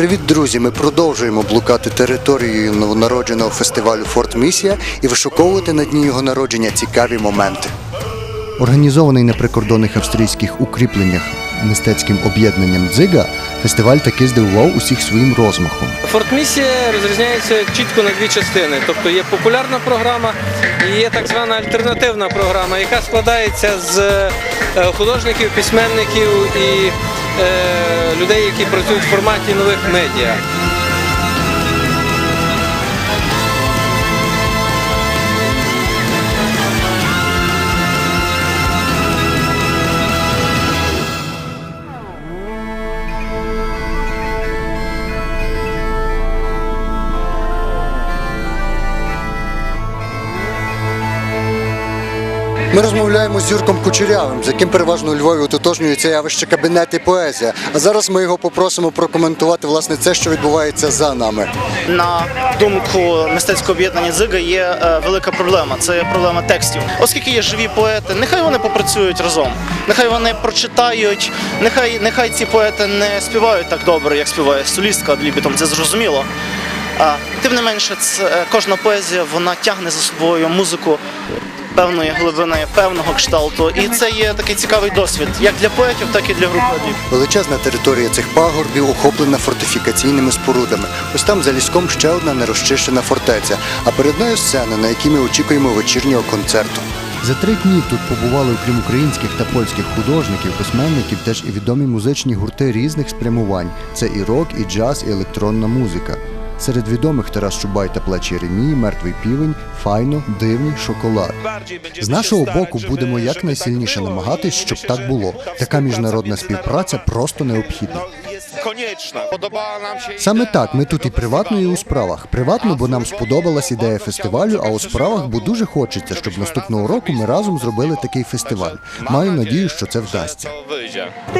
Привіт, друзі! Ми продовжуємо блукати територією новонародженого фестивалю Форт Місія і вишуковувати на дні його народження цікаві моменти. Організований на прикордонних австрійських укріпленнях мистецьким об'єднанням Дзига, фестиваль таки здивував усіх своїм розмахом. Фортмісія розрізняється чітко на дві частини. Тобто є популярна програма і є так звана альтернативна програма, яка складається з е, художників, письменників і людей, які працюють в форматі нових медіа. Ми розмовляємо з Юрком Кучерявим, з яким переважно у Львові ототожнюється явище кабінет і поезія. А зараз ми його попросимо прокоментувати власне це, що відбувається за нами. На думку мистецького об'єднання Зига є е, велика проблема. Це проблема текстів. Оскільки є живі поети, нехай вони попрацюють разом, нехай вони прочитають, нехай нехай ці поети не співають так добре, як співає солістка Лібітом, це зрозуміло. Тим не менше, е, кожна поезія вона тягне за собою музику певної глибини, певного кшталту. І це є такий цікавий досвід, як для поетів, так і для групи. Величезна територія цих пагорбів охоплена фортифікаційними спорудами. Ось там за ліском ще одна нерозчищена фортеця, а перед нею сцена, на якій ми очікуємо вечірнього концерту. За три дні тут побували, окрім українських та польських художників, письменників, теж і відомі музичні гурти різних спрямувань. Це і рок, і джаз, і електронна музика. Серед відомих Тарас Чубай та плечі Ремії, Мертвий півень, Файно, Дивний, Шоколад. З нашого боку будемо якнайсильніше намагатись, щоб так було. Така міжнародна співпраця просто необхідна. Konieczna. Podobała nam się Саме так, ми тут і приватно, і у справах. Приватно, бо нам сподобалась ідея фестивалю, а у справах, бо дуже хочеться, щоб наступного року ми разом зробили такий фестиваль. Маю надію, що це вдасться.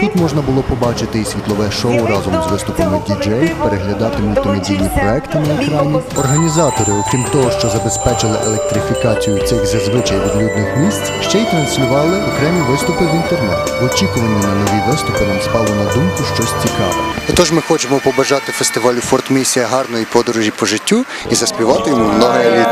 Тут можна було побачити і світлове шоу разом з виступами діджеїв, переглядати мультимедійні проекти на екрані. Організатори, окрім того, що забезпечили електрифікацію цих зазвичай відлюдних місць, ще й транслювали окремі виступи в інтернет. В очікуванні на нові виступи нам спало на думку щось цікаве. Отож, ми хочемо побажати фестивалю Форт Місія гарної подорожі по життю і заспівати йому много літа.